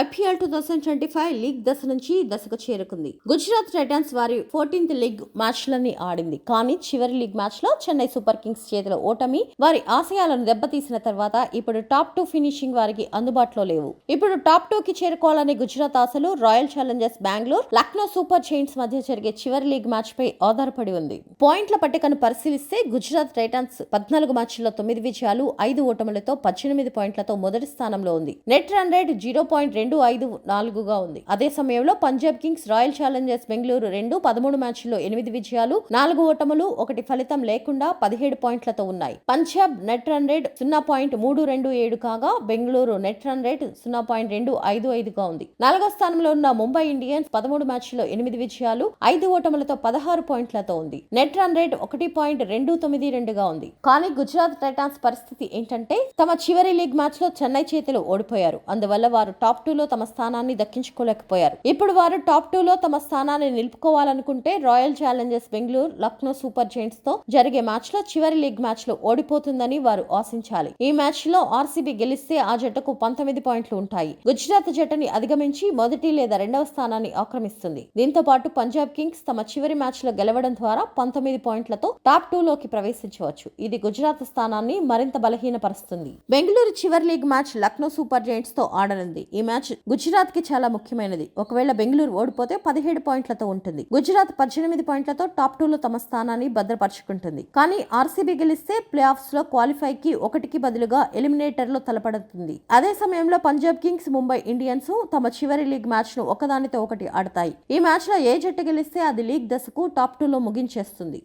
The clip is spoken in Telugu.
IPL two thousand twenty five league దశ నుంచి దశకు చేరుకుంది. గుజరాత్ టైటన్స్ వారి ఫోర్టీన్త్ లీగ్ మ్యాచ్లని ఆడింది. కానీ చివరి లీగ్ మ్యాచ్లో చెన్నై సూపర్ కింగ్స్ చేతిలో ఓటమి వారి ఆశయాలను దెబ్బతీసిన తర్వాత ఇప్పుడు టాప్ టూ ఫినిషింగ్ వారికి అందుబాటులో లేవు. ఇప్పుడు టాప్ టూ కి చేరుకోవాలనే గుజరాత్ ఆశలు royal challengers Bengaluru Lucknow super giants మధ్య జరిగే చివరి లీగ్ మ్యాచ్ పై ఆధారపడి ఉంది. పాయింట్ల పట్టికను పరిశీలిస్తే గుజరాత్ టైటన్స్ పద్నాలుగు మ్యాచ్ల్లో తొమ్మిది విజయాలు ఐదు ఓటములతో పద్దెనిమిది పాయింట్లతో మొదటి స్థానంలో ఉంది. Net run rate zero point రెండు ఐదు నాలుగుగా ఉంది. అదే సమయంలో Punjab kings royal challengers Bengaluru రెండు పదమూడు మ్యాచ్ల్లో ఎనిమిది విజయాలు నాలుగు ఓటములు ఒకటి ఫలితం లేకుండా పదిహేడు పాయింట్లతో ఉన్నాయి. పంజాబ్ నెట్ రన్ రేట్ సున్నా పాయింట్ మూడు రెండు ఏడు కాగా బెంగళూరు నెట్ రన్ రేట్ సున్నా పాయింట్ రెండు ఐదు ఐదుగా ఉంది. నాలుగో స్థానంలో ఉన్న ముంబై ఇండియన్స్ పదమూడు మ్యాచ్ల్లో ఎనిమిది విజయాలు ఐదు ఓటములతో పదహారు పాయింట్లతో ఉంది. నెట్ రన్ రేట్ ఒకటి పాయింట్ రెండు తొమ్మిది రెండుగా ఉంది. కానీ గుజరాత్ టైటాన్స్ పరిస్థితి ఏంటంటే తమ చివరి లీగ్ మ్యాచ్లో చెన్నై చేతిలో ఓడిపోయారు. అందువల్ల వారు టాప్ టూ టూలో తమ స్థానాన్ని దక్కించుకోలేకపోయారు. ఇప్పుడు వారు టాప్ టూ లో తమ స్థానాన్ని నిలుపుకోవాలనుకుంటే royal challengers Bengaluru Lucknow super జైంట్స్తో జరిగే మ్యాచ్లో చివరి లీగ్ మ్యాచ్లో ఓడిపోతుందని వారు ఆశించాలి. ఈ మ్యాచ్లో ఆర్సీబీ గెలిస్తే ఆ జట్టుకు పంతొమ్మిది పాయింట్లు ఉంటాయి. గుజరాత్ జట్టుని అధిగమించి మొదటి లేదా రెండవ స్థానాన్ని ఆక్రమిస్తుంది. దీంతో పాటు పంజాబ్ కింగ్స్ తమ చివరి మ్యాచ్లో గెలవడం ద్వారా పంతొమ్మిది పాయింట్లతో టాప్ టూ లోకి ప్రవేశించవచ్చు. ఇది గుజరాత్ స్థానాన్ని మరింత బలహీనపరుస్తుంది. బెంగళూరు చివరి లీగ్ మ్యాచ్ లక్నో సూపర్ జైంట్స్తో ఆడనుంది. ఈ మ్యాచ్ మ్యాచ్ గుజరాత్కి చాలా ముఖ్యమైనది. ఒకవేళ బెంగళూరు ఓడిపోతే పదిహేడు పాయింట్లతో ఉంటుంది. గుజరాత్ పద్దెనిమిది పాయింట్లతో టాప్ టూలో తమ స్థానాన్ని భద్రపరుచుకుంటుంది. కానీ ఆర్సీబీ గెలిస్తే ప్లే ఆఫ్స్లో క్వాలిఫై కి ఒకటికి బదులుగా ఎలిమినేటర్లో తలపడుతుంది. అదే సమయంలో పంజాబ్ కింగ్స్ ముంబై ఇండియన్స్ తమ చివరి లీగ్ మ్యాచ్ను ఒకదానితో ఒకటి ఆడతాయి. ఈ మ్యాచ్లో ఏ జట్టు గెలిస్తే అది లీగ్ దశకు టాప్ టూలో ముగించేస్తుంది.